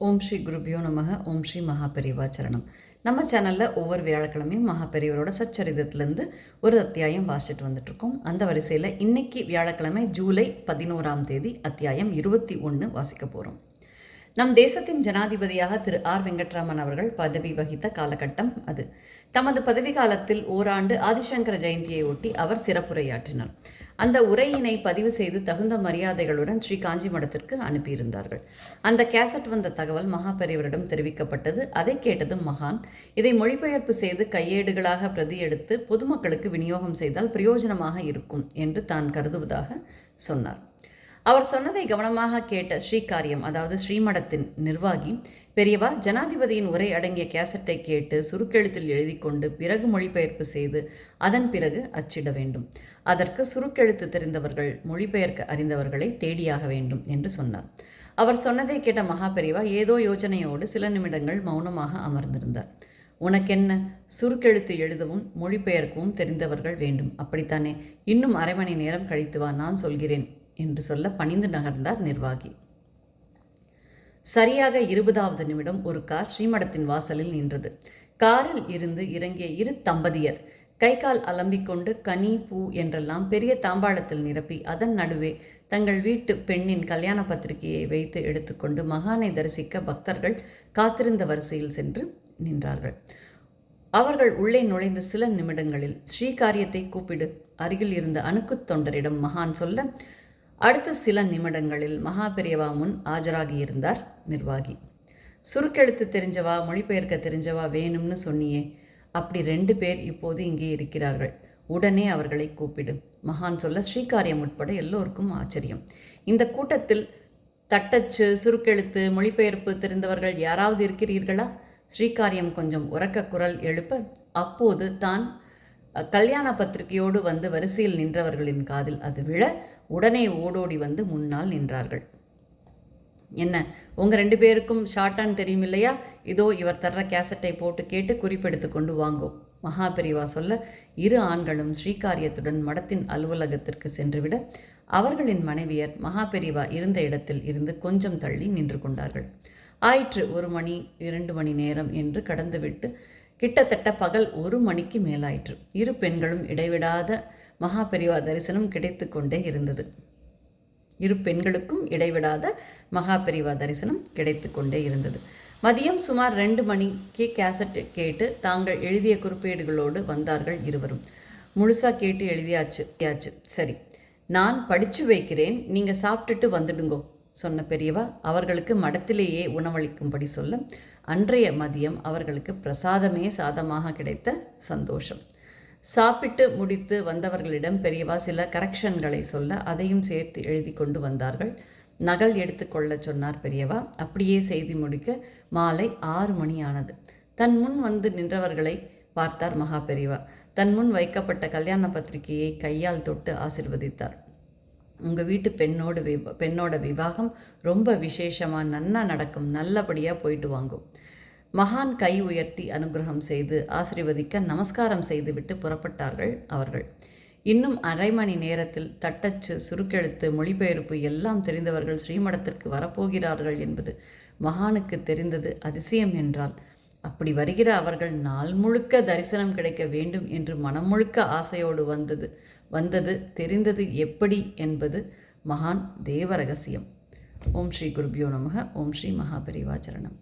ஓம் ஸ்ரீ குருபியோ நமக ஓம் ஸ்ரீ மகாபெரிவாச்சரணம் நம்ம சேனலில் ஒவ்வொரு வியாழக்கிழமையும் மகாபெரியவரோட சச்சரிதத்துலேருந்து ஒரு அத்தியாயம் வாசிச்சுட்டு வந்துட்ருக்கோம். அந்த வரிசையில் இன்னைக்கு வியாழக்கிழமை ஜூலை பதினோராம் தேதி அத்தியாயம் இருபத்தி ஒன்று வாசிக்க போகிறோம் நம் தேசத்தின் ஜனாதிபதியாக திரு ஆர் வெங்கட்ராமன் அவர்கள் பதவி வகித்த காலகட்டம் அது. தமது பதவி காலத்தில் ஓராண்டு ஆதிசங்கர ஜெயந்தியை ஒட்டி அவர் சிறப்புரையாற்றினார். அந்த உரையினை பதிவு செய்து தகுந்த மரியாதைகளுடன் ஸ்ரீ காஞ்சி மடத்திற்கு அனுப்பியிருந்தார்கள். அந்த கேசட் வந்த தகவல் மகாபெரியவரிடம் தெரிவிக்கப்பட்டது. அதை கேட்டதும் மகான் இதை மொழிபெயர்ப்பு செய்து கையேடுகளாக பிரதி எடுத்து பொதுமக்களுக்கு விநியோகம் செய்தால் பிரயோஜனமாக இருக்கும் என்று தான் கருதுவதாக சொன்னார். அவர் சொன்னதை கவனமாக கேட்ட ஸ்ரீகாரியம் அதாவது ஸ்ரீமடத்தின் நிர்வாகி பெரியவா ஜனாதிபதியின் உரை அடங்கிய கேசட்டை கேட்டு சுருக்கெழுத்தில் எழுதி கொண்டு பிறகு மொழிபெயர்ப்பு செய்து அதன் பிறகு அச்சிட வேண்டும். அதற்கு சுருக்கெழுத்து தெரிந்தவர்கள் மொழிபெயர்க்க அறிந்தவர்களை தேடியாக வேண்டும் என்று சொன்னார். அவர் சொன்னதை கேட்ட மகா பெரியவா ஏதோ யோஜனையோடு சில நிமிடங்கள் மௌனமாக அமர்ந்திருந்தார். உனக்கென்ன? சுருக்கெழுத்து எழுதவும் மொழிபெயர்க்கவும் தெரிந்தவர்கள் வேண்டும். அப்படித்தானே? இன்னும் அரை மணி நேரம் கழித்து வா நான் சொல்கிறேன் என்று சொல்ல பணிந்து நகர்ந்தார் நிர்வாகி. சரியாக இருபதாவது நிமிடம் ஒரு கார் ஸ்ரீமடத்தின் வாசலில் நின்றது. காரில் இருந்து இறங்கிய இரு தம்பதியர் கை கால் அலம்பிக்கொண்டு கனி பூ என்றெல்லாம் பெரிய தாம்பாளத்தில் நிரப்பி அதன் நடுவே தங்கள் வீட்டு பெண்ணின் கல்யாண பத்திரிகையை வைத்து எடுத்துக்கொண்டு மகானை தரிசிக்க பக்தர்கள் காத்திருந்த வரிசையில் சென்று நின்றார்கள். அவர்கள் உள்ளே நுழைந்த சில நிமிடங்களில் ஸ்ரீகாரியத்தை கூப்பிடு அருகில் இருந்த அணுக்குத் தொண்டரிடம் மகான் சொல்ல அடுத்த சில நிமிடங்களில் மகாபெரியவா முன் ஆஜராகியிருந்தார் நிர்வாகி. சுருக்கெழுத்து தெரிஞ்சவா மொழிபெயர்க்க தெரிஞ்சவா வேணும்னு சொன்னியே அப்படி ரெண்டு பேர் இப்போது இங்கே இருக்கிறார்கள். உடனே அவர்களை கூப்பிடு. மகான் சொல்ல ஸ்ரீகாரியம் உட்பட எல்லோருக்கும் ஆச்சரியம். இந்த கூட்டத்தில் தட்டச்சு சுருக்கெழுத்து மொழிபெயர்ப்பு தெரிந்தவர்கள் யாராவது இருக்கிறீர்களா ஸ்ரீகாரியம் கொஞ்சம் உறக்க குரல் எழுப்ப அப்போது தான் கல்யாண பத்திரிகையோடு வந்து வரிசையில் நின்றவர்களின் காதில் அது விழ உடனே ஓடோடி வந்து முன்னால் நின்றார்கள். என்ன உங்கள் ரெண்டு பேருக்கும் ஷார்ட்டான் தெரியும் இல்லையா இதோ இவர் தர்ற கேசட்டை போட்டு கேட்டு குறிப்பெடுத்து கொண்டு வாங்கோ. மகாபெரிவா சொல்ல இரு ஆண்களும் ஸ்ரீகாரியத்துடன் மடத்தின் அலுவலகத்திற்கு சென்றுவிட அவர்களின் மனைவியர் மகாபெரிவா இருந்த இடத்தில் இருந்து கொஞ்சம் தள்ளி நின்று கொண்டார்கள். ஆயிற்று ஒரு மணி இரண்டு மணி நேரம் என்று கடந்துவிட்டு கிட்டத்தட்ட பகல் ஒரு மணிக்கு மேலாயிற்று. இரு பெண்களும் இடைவிடாத மகாபெரிவா தரிசனம் கிடைத்து கொண்டே இருந்தது. இரு பெண்களுக்கும் இடைவிடாத மகாபெரிவா தரிசனம் கிடைத்து கொண்டே இருந்தது. மதியம் சுமார் ரெண்டு மணிக்கு கேசட் கேட்டு தாங்கள் எழுதிய குறிப்பேடுகளோடு வந்தார்கள் இருவரும். முழுசாக கேட்டு எழுதியாச்சு யாச்சு சரி நான் படித்து வைக்கிறேன். நீங்கள் சாப்பிட்டுட்டு வந்துடுங்கோ. சொன்ன பெரியவா அவர்களுக்கு மடத்திலேயே உணவளிக்கும்படி சொல்ல அன்றைய மதியம் அவர்களுக்கு பிரசாதமே சாதமாக கிடைத்த சந்தோஷம். சாப்பிட்டு முடித்து வந்தவர்களிடம் பெரியவா சில கரெக்ஷன்களை சொல்ல அதையும் சேர்த்து எழுதி கொண்டு வந்தார்கள். நகல் எடுத்துக்கொள்ள சொன்னார் பெரியவா. அப்படியே செய்தி முடிக்க மாலை ஆறு மணி ஆனது தன் முன் வந்து நின்றவர்களை பார்த்தார் மகா பெரியவா. தன் முன் வைக்கப்பட்ட கல்யாண பத்திரிகையை கையால் தொட்டு ஆசிர்வதித்தார். உங்கள் வீட்டு பெண்ணோட விவ பெண்ணோட விவாகம் ரொம்ப விசேஷமாக நன்னா நடக்கும் நல்லபடியாக போயிட்டு வாங்கும். மகான் கை உயர்த்தி அனுகிரகம் செய்து ஆசிர்வதிக்க நமஸ்காரம் செய்துவிட்டு புறப்பட்டார்கள் அவர்கள். இன்னும் அரை மணி நேரத்தில் தட்டச்சு சுருக்கெழுத்து மொழிபெயர்ப்பு எல்லாம் தெரிந்தவர்கள் ஸ்ரீமடத்திற்கு வரப்போகிறார்கள் என்பது மகானுக்கு தெரிந்தது அதிசயம் என்றால் அப்படி வருகிற அவர்கள் நாள் முழுக்க தரிசனம் கிடைக்க வேண்டும் என்று மனம் முழுக்க ஆசையோடு வந்தது. வந்தது தெரிந்தது எப்படி என்பது மகான் தேவ ரகசியம் ஓம் ஸ்ரீ குருபியோ நமக. ஓம் ஸ்ரீ மகாபரிவாச்சரணம்.